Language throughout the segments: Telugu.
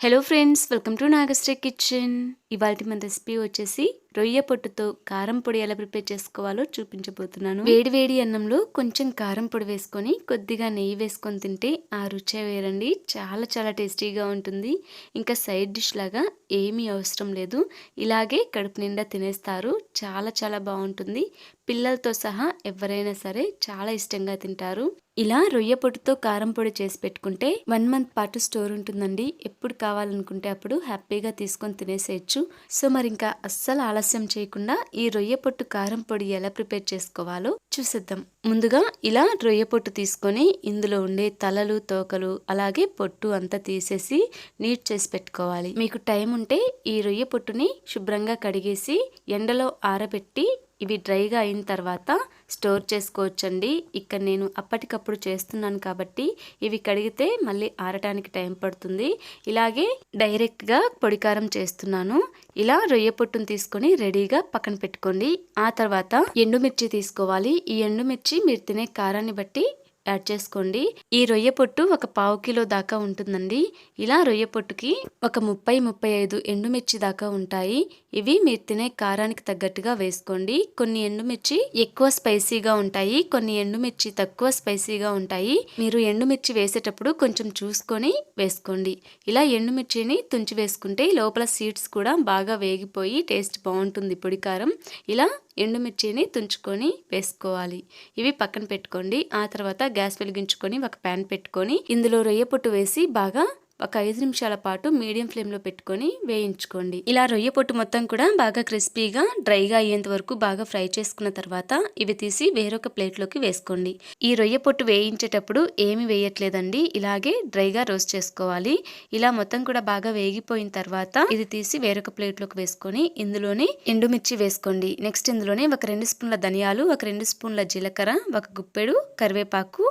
Hello friends welcome to Nagashri kitchen ఇవాళ మన రెసిపీ వచ్చేసి రొయ్య పొట్టుతో కారం పొడి ఎలా ప్రిపేర్ చేసుకోవాలో చూపించబోతున్నాను. వేడి వేడి అన్నంలో కొంచెం కారం పొడి వేసుకొని కొద్దిగా నెయ్యి వేసుకొని తింటే ఆ రుచే వేరండి. చాలా చాలా టేస్టీగా ఉంటుంది. ఇంకా సైడ్ డిష్ లాగా ఏమీ అవసరం లేదు. ఇలాగే కడుపు నిండా తినేస్తారు. చాలా చాలా బాగుంటుంది. పిల్లలతో సహా ఎవరైనా సరే చాలా ఇష్టంగా తింటారు. ఇలా రొయ్య పొట్టుతో కారం పొడి చేసి పెట్టుకుంటే వన్ మంత్ పాటు స్టోర్ ఉంటుందండి. ఎప్పుడు కావాలనుకుంటే అప్పుడు హ్యాపీగా తీసుకొని తినేసేయచ్చు. సో మరి ఇంకా అస్సలు ఆలస్యం చేయకుండా ఈ రొయ్య పొట్టు కారం పొడి ఎలా ప్రిపేర్ చేసుకోవాలో చూసేద్దాం. ముందుగా ఇలా రొయ్య పొట్టు తీసుకొని ఇందులో ఉండే తలలు తోకలు అలాగే పొట్టు అంతా తీసేసి నీట్ చేసి పెట్టుకోవాలి. మీకు టైం ఉంటే ఈ రొయ్య పొట్టుని శుభ్రంగా కడిగేసి ఎండలో ఆరబెట్టి ఇవి డ్రైగా అయిన తర్వాత స్టోర్ చేసుకోవచ్చండి. ఇక్కడ నేను అప్పటికప్పుడు చేస్తున్నాను కాబట్టి ఇవి కడిగితే మళ్ళీ ఆరటానికి టైం పడుతుంది. ఇలాగే డైరెక్ట్గా పొడికారం చేస్తున్నాను. ఇలా రొయ్య పొట్టును తీసుకొని రెడీగా పక్కన పెట్టుకోండి. ఆ తర్వాత ఎండుమిర్చి తీసుకోవాలి. ఈ ఎండుమిర్చి మీరు తినే కారాన్ని బట్టి యాడ్ చేసుకోండి. ఈ రొయ్య పొట్టు ఒక పావు కిలో దాకా ఉంటుందండి. ఇలా రొయ్య పొట్టుకి ఒక ముప్పై ముప్పై ఐదు ఎండుమిర్చి దాకా ఉంటాయి. ఇవి మీరు తినే కారానికి తగ్గట్టుగా వేసుకోండి. కొన్ని ఎండుమిర్చి ఎక్కువ స్పైసీగా ఉంటాయి. కొన్ని ఎండుమిర్చి తక్కువ స్పైసీగా ఉంటాయి. మీరు ఎండుమిర్చి వేసేటప్పుడు కొంచెం చూసుకొని వేసుకోండి. ఇలా ఎండుమిర్చిని తుంచి వేసుకుంటే లోపల సీడ్స్ కూడా బాగా వేగిపోయి టేస్ట్ బాగుంటుంది. పొడి కారం. ఇలా ఎండుమిర్చిని తుంచుకొని వేసుకోవాలి. ఇవి పక్కన పెట్టుకోండి. ఆ తర్వాత గ్యాస్ వెలిగించుకొని ఒక ప్యాన్ పెట్టుకొని ఇందులో రొయ్య పొట్టు వేసి బాగా ఒక ఐదు నిమిషాల పాటు మీడియం ఫ్లేమ్లో పెట్టుకొని వేయించుకోండి. ఇలా రొయ్య పొట్టు మొత్తం కూడా బాగా క్రిస్పీగా డ్రైగా అయ్యేంత వరకు బాగా ఫ్రై చేసుకున్న తర్వాత ఇవి తీసి వేరొక ప్లేట్లోకి వేసుకోండి. ఈ రొయ్య పొట్టు వేయించేటప్పుడు ఏమి వేయట్లేదండి. ఇలాగే డ్రైగా రోస్ట్ చేసుకోవాలి. ఇలా మొత్తం కూడా బాగా వేగిపోయిన తర్వాత ఇది తీసి వేరొక ప్లేట్లోకి వేసుకొని ఇందులోనే ఎండుమిర్చి వేసుకోండి. నెక్స్ట్ ఇందులోనే ఒక రెండు స్పూన్ల ధనియాలు ఒక రెండు స్పూన్ల జీలకర్ర ఒక గుప్పెడు కరివేపాకు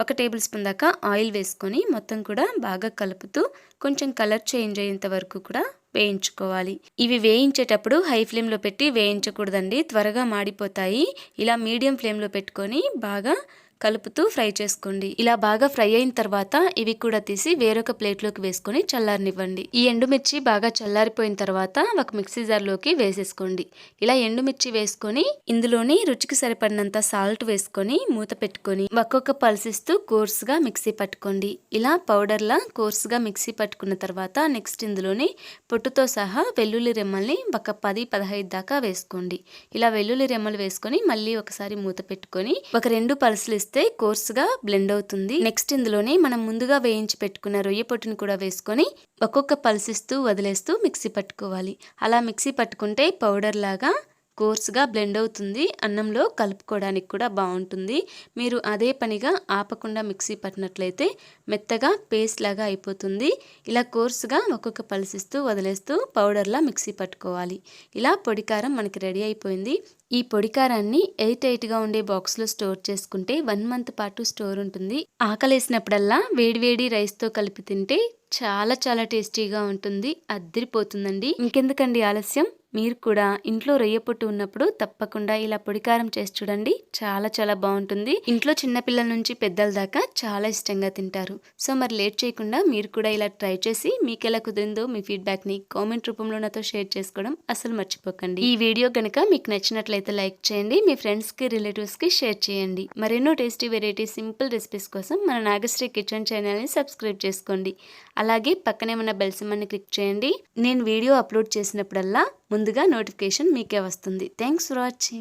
ఒక టేబుల్ స్పూన్ దాకా ఆయిల్ వేసుకొని మొత్తం కూడా బాగా కలుపుతూ కొంచెం కలర్ చేంజ్ అయ్యేంత వరకు కూడా వేయించుకోవాలి. ఇవి వేయించేటప్పుడు హై ఫ్లేమ్లో పెట్టి వేయించకూడదండి. త్వరగా మాడిపోతాయి. ఇలా మీడియం ఫ్లేమ్లో పెట్టుకొని బాగా కలుపుతూ ఫ్రై చేసుకోండి. ఇలా బాగా ఫ్రై అయిన తర్వాత ఇవి కూడా తీసి వేరొక ప్లేట్లోకి వేసుకొని చల్లారనివ్వండి. ఈ ఎండుమిర్చి బాగా చల్లారిపోయిన తర్వాత ఒక మిక్సీ జార్లోకి వేసేసుకోండి. ఇలా ఎండుమిర్చి వేసుకొని ఇందులోని రుచికి సరిపడినంత సాల్ట్ వేసుకొని మూత పెట్టుకొని ఒక్కొక్క పల్సిస్తూ కోర్స్గా మిక్సీ పట్టుకోండి. ఇలా పౌడర్లా కోర్స్గా మిక్సీ పట్టుకున్న తర్వాత నెక్స్ట్ ఇందులోని పొట్టుతో సహా వెల్లుల్లి రెమ్మల్ని ఒక పది పదహైదు దాకా వేసుకోండి. ఇలా వెల్లుల్లి రెమ్మలు వేసుకొని మళ్ళీ ఒకసారి మూత పెట్టుకొని ఒక రెండు పల్సులు వేస్తే కోర్సుగా బ్లెండ్ అవుతుంది. నెక్స్ట్ ఇందులోనే మనం ముందుగా వేయించి పెట్టుకున్న రొయ్య పొట్టును కూడా వేసుకొని ఒక్కొక్క పల్సిస్తూ వదిలేస్తూ మిక్సీ పట్టుకోవాలి. అలా మిక్సీ పట్టుకుంటే పౌడర్ లాగా కోర్స్గా బ్లెండ్ అవుతుంది. అన్నంలో కలుపుకోవడానికి కూడా బాగుంటుంది. మీరు అదే పనిగా ఆపకుండా మిక్సీ పట్టినట్లయితే మెత్తగా పేస్ట్ లాగా అయిపోతుంది. ఇలా కోర్స్గా ఒక్కొక్క పలిసిస్తూ వదిలేస్తూ పౌడర్లా మిక్సీ పట్టుకోవాలి. ఇలా పొడికారం మనకి రెడీ అయిపోయింది. ఈ పొడికారాన్ని ఎయిట్ ఎయిట్గా ఉండే బాక్స్లో స్టోర్ చేసుకుంటే వన్ మంత్ పాటు స్టోర్ ఉంటుంది. ఆకలేసినప్పుడల్లా వేడివేడి రైస్తో కలిపి తింటే చాలా చాలా టేస్టీగా ఉంటుంది. అద్దరిపోతుందండి. ఇంకెందుకండి ఆలస్యం? మీరు కూడా ఇంట్లో రొయ్య పొట్టు ఉన్నప్పుడు తప్పకుండా ఇలా పొడికారం చేసి చూడండి. చాలా చాలా బాగుంటుంది. ఇంట్లో చిన్నపిల్లల నుంచి పెద్దల దాకా చాలా ఇష్టంగా తింటారు. సో మరి లేట్ చేయకుండా మీరు కూడా ఇలా ట్రై చేసి మీకు ఎలా కుదిరిందో మీ ఫీడ్బ్యాక్ని కామెంట్ రూపంలో నాతో షేర్ చేసుకోవడం అసలు మర్చిపోకండి. ఈ వీడియో కనుక మీకు నచ్చినట్లయితే లైక్ చేయండి. మీ ఫ్రెండ్స్కి రిలేటివ్స్కి షేర్ చేయండి. మరెన్నో టేస్టీ వెరైటీ సింపుల్ రెసిపీస్ కోసం మన నాగశ్రీ కిచెన్ ఛానల్ని సబ్స్క్రైబ్ చేసుకోండి. అలాగే పక్కనే ఉన్న బెల్ క్లిక్ చేయండి. నేను వీడియో అప్లోడ్ చేసినప్పుడల్లా ముందుగా నోటిఫికేషన్ మీకే వస్తుంది. Thanks for watching